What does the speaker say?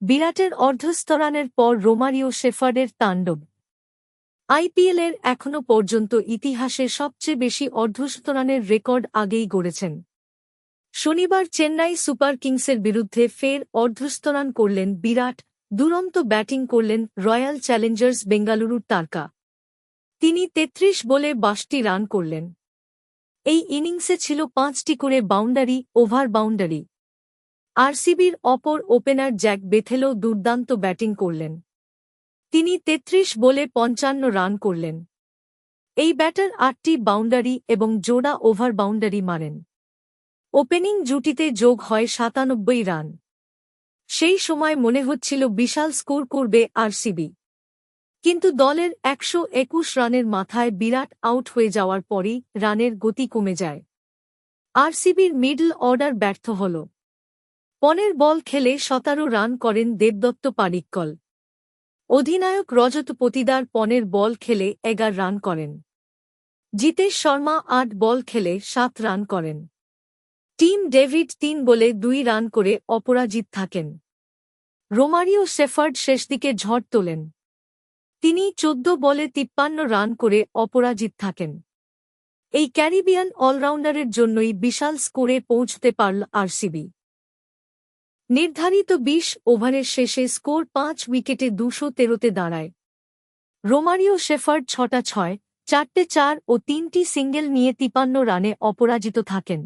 বিরাটের অর্ধস্তরানের পর রোমারিও শেফার্ডের তাণ্ডব। আইপিএলের এখনও পর্যন্ত ইতিহাসে সবচেয়ে বেশি অর্ধশতরানের রেকর্ড আগেই গড়েছেন। শনিবার চেন্নাই সুপার কিংসের বিরুদ্ধে ফের অর্ধস্তরান করলেন বিরাট, দুরন্ত ব্যাটিং করলেন রয়্যাল চ্যালেঞ্জার্স বেঙ্গালুরুর তারকা। তিনি তেত্রিশ বলে বাষট্টি রান করলেন। এই ইনিংসে ছিল পাঁচটি করে বাউন্ডারি, ওভার বাউন্ডারি। আরসিবির অপর ওপেনার জ্যাক বেথেলও দুর্দান্ত ব্যাটিং করলেন। তিনি তেত্রিশ বলে পঞ্চান্ন রান করলেন। এই ব্যাটার আটটি বাউন্ডারি এবং জোড়া ওভার বাউন্ডারি মারেন। ওপেনিং জুটিতে যোগ হয় সাতানব্বই রান। সেই সময় মনে হচ্ছিল বিশাল স্কোর করবে আরসিবি। কিন্তু দলের একশো একুশ রানের মাথায় বিরাট আউট হয়ে যাওয়ার পরই রানের গতি কমে যায়। আরসিবির মিডল অর্ডার ব্যর্থ হল। পনেরো বল খেলে সতেরো রান করেন দেবদত্ত পারিক্কল অধিনায়ক রজত পতিদার পনেরো বল খেলে এগার রান করেন। জিতেশ শর্মা আট বল খেলে সাত রান করেন। টিম ডেভিড তিন বলে দুই রান করে অপরাজিত থাকেন। রোমারিও শেফার্ড শেষদিকে ঝড় তোলেন। তিনি চোদ্দ বলে তিপ্পান্ন রান করে অপরাজিত থাকেন। এই ক্যারিবিয়ান অলরাউন্ডারের জন্যই বিশাল স্কোরে পৌঁছতে পারল আরসিবি। নির্ধারিত বিশ ওভারের শেষে স্কোর পাঁচ উইকেটে দুশো তেরোতে দাঁড়ায়। রোমারিও শেফার্ড ছটা ছয়, চারটে চার ও তিনটি সিঙ্গেল নিয়ে তিপান্ন রানে অপরাজিত থাকেন।